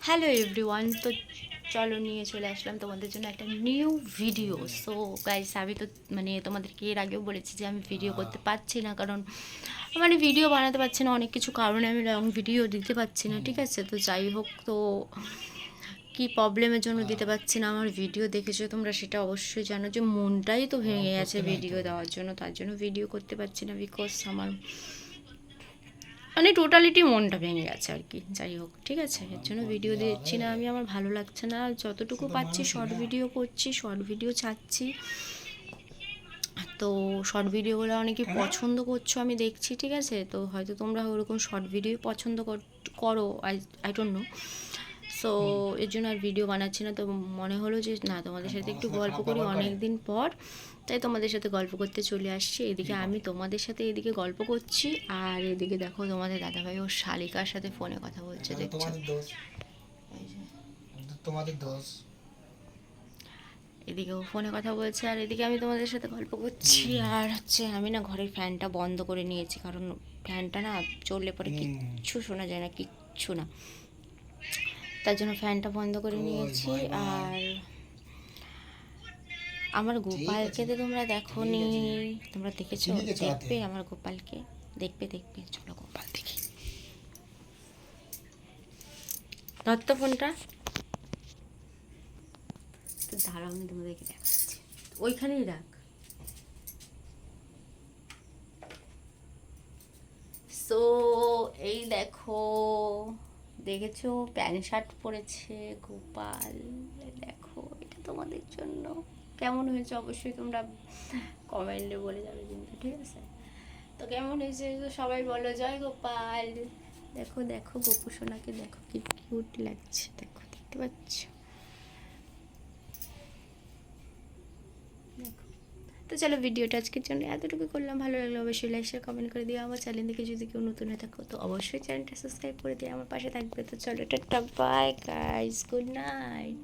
Hello everyone তো চলো নিয়ে চলে আসলাম তোমাদের জন্য একটা নিউ ভিডিও সো গাইস আমি তো মানে তোমাদেরকে এর আগেও বলেছি যে আমি ভিডিও করতে পারছি না কারণ মানে ভিডিও বানাতে পারছি না অনেক কিছু কারণে আমি লং ভিডিও দিতে পারছি না ঠিক আছে? তো যাই হোক তো কি প্রবলেমের জন্য দিতে পারছি না আমার ভিডিও দেখেছ তোমরা সেটা অবশ্যই জানো যে মনটাই তো ভেঙে গেছে ভিডিও দেওয়ার জন্য তার জন্য ভিডিও করতে পারছি না বিকজ আমার মানে টোটালিটি মনটা ভেঙে গেছে আর কি যাই হোক ঠিক আছে? এর জন্য ভিডিও দিচ্ছি না আমি আমার ভালো লাগছে না। যতটুকু পাচ্ছি শর্ট ভিডিও করছি শর্ট ভিডিও ছাড়ছি। তো শর্ট ভিডিওগুলো অনেকে পছন্দ করছ আমি দেখছি ঠিক আছে? তো হয়তো তোমরা ওরকম শর্ট ভিডিও পছন্দ কর- করো I I don't know so এর জন্য আর ভিডিও বানাচ্ছি না। তো মনে হলো যে না তোমাদের সাথে একটু গল্প করি অনেক দিন পর। তাই তোমাদের সাথে গল্প করতে চলে আসছি। এদিকে আমি তোমাদের সাথে এদিকে গল্প করছি। আর এদিকে দেখো তোমাদের দাদাভাই ও শালিকার সাথে ফোনে কথা বলছে এটা দেখছ? তোমাদের দোষ। এদিকে ও ফোনে কথা বলছে আর এদিকে আমি তোমাদের সাথে গল্প করছি। আর হচ্ছে আমি না ঘরের ফ্যানটা বন্ধ করে নিয়েছি। কারণ ফ্যানটা না চললে পরে কিচ্ছু শোনা যায় না কিচ্ছু না। তার জন্য ফ্যানটা বন্ধ করে নিয়েছি আর আমার গোপালকে তো তোমরা দেখো নি তোমরা দেখেছ। দেখবে আমার গোপালকে। দেখবে দেখবে। চলো গোপাল দেখি। ধর তো ফোনটা। তো দাঁড়াও আমি তোমাদেরকে দেখাচ্ছি। ওইখানেই রাখ। সো এই দেখো। দেখেছ? প্যান্ট শার্ট পরেছে, গোপাল, দেখো, এটা তোমাদের জন্য। কেমন হয়েছে? অবশ্যই তোমরা কমেন্টে বলে যাবে কিন্তু, ঠিক আছে? তো কেমন হয়েছে? সবাই বলো, জয় গোপাল। দেখো দেখো গোপু সোনাকে দেখো, কি কিউট লাগছে। দেখো, দেখতে পাচ্ছ? তো চলো ভিডিওটা আজকের জন্য এতটুকু করলাম। ভালো লাগল অবশ্যই লাইক শেয়ার কমেন্ট করে দিও। আমার চ্যানেল দেখে যদি কেউ নতুন হয়ে থাকো, তো অবশ্যই চ্যানেলটা সাবস্ক্রাইব করে দিয়ে আমার পাশে থাকবে। তো চলো, tata bye guys good night